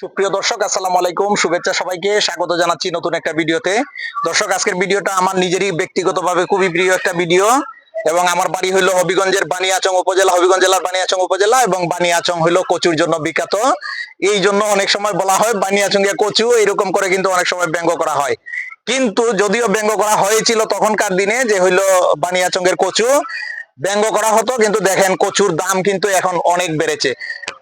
সুপ্রিয় দর্শক, আসসালামু আলাইকুম। শুভেচ্ছা সবাইকে। স্বাগত জানাচ্ছি নতুন একটা ভিডিওতে। দর্শক, আজকের ভিডিওটা আমার নিজেরই ব্যক্তিগতভাবে খুবই প্রিয় একটা ভিডিও এবং আমার বাড়ি হইল হবিগঞ্জের বানিয়াচং উপজেলা, হবিগঞ্জ জেলার বানিয়াচং উপজেলা এবং বানিয়াচং হইল কচুর জন্য বিখ্যাত। এই জন্য অনেক সময় বলা হয় বানিয়াচঙ্গে কচু, এরকম করে কিন্তু অনেক সময় ব্যঙ্গ করা হয়। কিন্তু যদিও ব্যঙ্গ করা হয়েছিল তখনকার দিনে যে হইল বানিয়াচঙ্গের কচু, ব্যঙ্গ করা হতো, কিন্তু দেখেন কচুর দাম কিন্তু এখন অনেক বেড়েছে।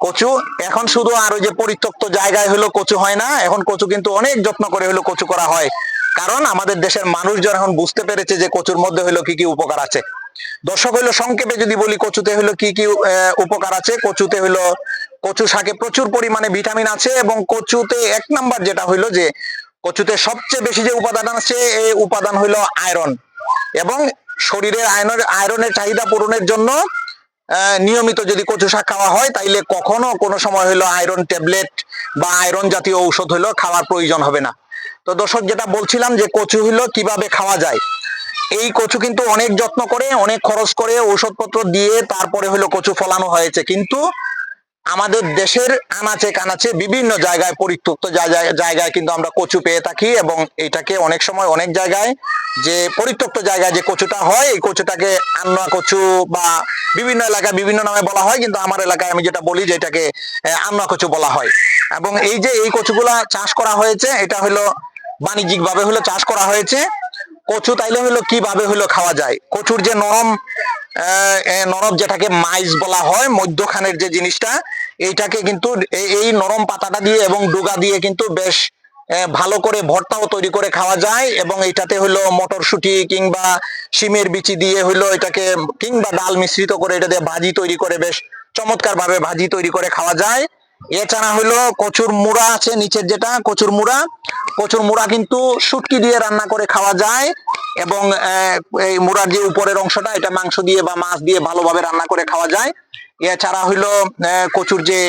কচু। এখন শুধু আর ওই যে পরিত্যক্ত জায়গায় হলো কচু হয় না, এখন কচু কিন্তু অনেক যত্ন করে হলো কচু করা হয়। কারণ আমাদের দেশের মানুষজন এখন বুঝতে পেরেছে যে কচুর মধ্যে হলো কি কি উপকার আছে। দর্শক হইল সংক্ষেপে যদি বলি, কচুতে হলো কি কি উপকার আছে? কচুতে হলো, কচু শাকে প্রচুর পরিমাণে ভিটামিন আছে এবং কচুতে এক নাম্বার যেটা হইল যে, কচুতে সবচেয়ে বেশি যে উপাদান আছে, এই উপাদান হইল আয়রন। এবং শরীরের আয়রনের আয়রনের চাহিদা পূরণের জন্য নিয়মিত যদি কচু শাক খাওয়া হয়, তাইলে কখনো কোনো সময় হইল আয়রন ট্যাবলেট বা আয়রন জাতীয় ঔষধ হইল খাওয়ার প্রয়োজন হবে না। তো দর্শক, যেটা বলছিলাম যে কচু হইল কীভাবে খাওয়া যায়, এই কচু কিন্তু অনেক যত্ন করে, অনেক খরচ করে ঔষধপত্র দিয়ে তারপরে হলো কচু ফলানো হয়েছে। কিন্তু আমাদের দেশের আনাচে কানাচে বিভিন্ন জায়গায় পরিত্যক্ত জায়গায় কিন্তু আমরা কচু পেয়ে থাকি এবং এটাকে অনেক সময় অনেক জায়গায় যে পরিত্যক্ত জায়গায় যে কচুটা হয়, এই কচুটাকে আন্না কচু বা বিভিন্ন এলাকায় বিভিন্ন নামে বলা হয়, কিন্তু আমার এলাকায় আমি যেটা বলি যে এটাকে আন্না কচু বলা হয়। এবং এই যে এই কচুগুলা চাষ করা হয়েছে, এটা হলো বাণিজ্যিক ভাবে হলো চাষ করা হয়েছে। কচু তাইলে হলো কীভাবে হলো খাওয়া যায়? কচুর যে নরম নরম যেটাকে মাইজ বলা হয়, মধ্যখানের যে জিনিসটা, এইটাকে কিন্তু এই- নরম পাতাটা দিয়ে এবং ডুগা দিয়ে কিন্তু বেশ ভালো করে ভর্তাও তৈরি করে খাওয়া যায় এবং এটাতে হলো মটরশুঁটি কিংবা শিমের বিচি দিয়ে হলো এটাকে কিংবা ডাল মিশ্রিত করে এটা দিয়ে ভাজি তৈরি করে বেশ চমৎকার ভাবে ভাজি তৈরি করে খাওয়া যায়। এছাড়া হলো কচুর মুড়া আছে নিচের যেটা, কচুর মুড়া। কচুর মুড়া কিন্তু শুটকি দিয়ে রান্না করে খাওয়া যায়। এবং এই মুরার যে উপরের অংশটা, এটা মাংস দিয়ে বা মাছ দিয়ে ভালোভাবে রান্না করে খাওয়া যায়। এছাড়া হইল কচুর যে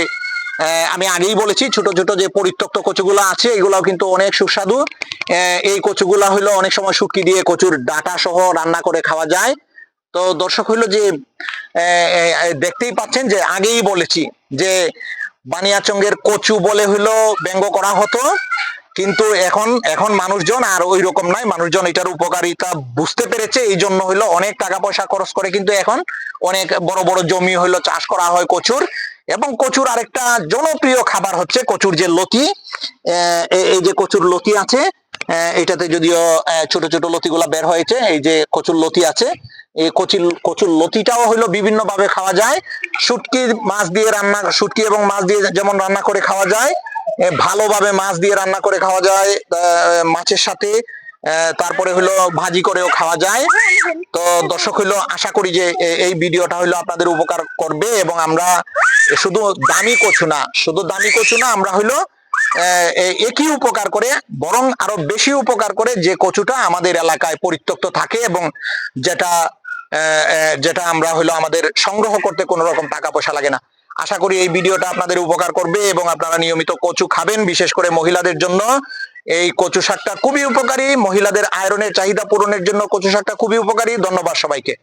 আমি আগেই বলেছি, ছোট ছোট যে পরিত্যক্ত কচুগুলো আছে, এগুলাও কিন্তু অনেক সুস্বাদু। এই কচুগুলা হইল অনেক সময় শুটকি দিয়ে কচুর ডাটা সহ রান্না করে খাওয়া যায়। তো দর্শক হইল যে দেখতেই পাচ্ছেন যে, আগেই বলেছি যে বানিয়াচঙ্গের কচু বলে হইল ব্যঙ্গ করা হতো। কিন্তু এখন এখন মানুষজন, আর ওই রকম নয়, মানুষজন এটার উপকারিতা বুঝতে পেরেছে এই জন্য হইল অনেক টাকা পয়সা খরচ করে, কিন্তু এখন অনেক বড় বড় জমি হইল চাষ করা হয় কচুর, এবং কচুর আরেকটা জনপ্রিয় খাবার হচ্ছে কচুর যে লতি এই- যে কচুর লতি আছে এটাতে যদিও ছোট ছোট লতিগুলা বের হয়েছে, এই যে কচুর লতি আছে, এই কচুর কচুর লতিটাও হইল বিভিন্ন ভাবে খাওয়া যায়, শুটকি মাছ দিয়ে রান্না, শুটকি এবং মাছ দিয়ে যেমন রান্না করে খাওয়া যায় ভালোভাবে মাছ দিয়ে রান্না করে খাওয়া যায় মাছের সাথে তারপরে হলো ভাজি করেও খাওয়া যায়। তো দর্শক হইল আশা করি যে এই ভিডিওটা হইল আপনাদের উপকার করবে এবং আমরা শুধু দামি কচু না, শুধু দামি কচু না, আমরা হইল একই উপকার করে, বরং আরও বেশি উপকার করে যে কচুটা আমাদের এলাকায় পরিত্যক্ত থাকে এবং যেটা যেটা আমরা হইল আমাদের সংগ্রহ করতে কোনো রকম টাকা পয়সা লাগে না। আশা করি এই ভিডিওটা আপনাদের উপকার করবে এবং আপনারা নিয়মিত কচু খাবেন, বিশেষ করে মহিলাদের জন্য। এই কচু শাকটা খুবই উপকারী। মহিলাদের আয়রনের চাহিদা পূরণের জন্য কচু শাকটা খুবই উপকারী। ধন্যবাদ সবাইকে।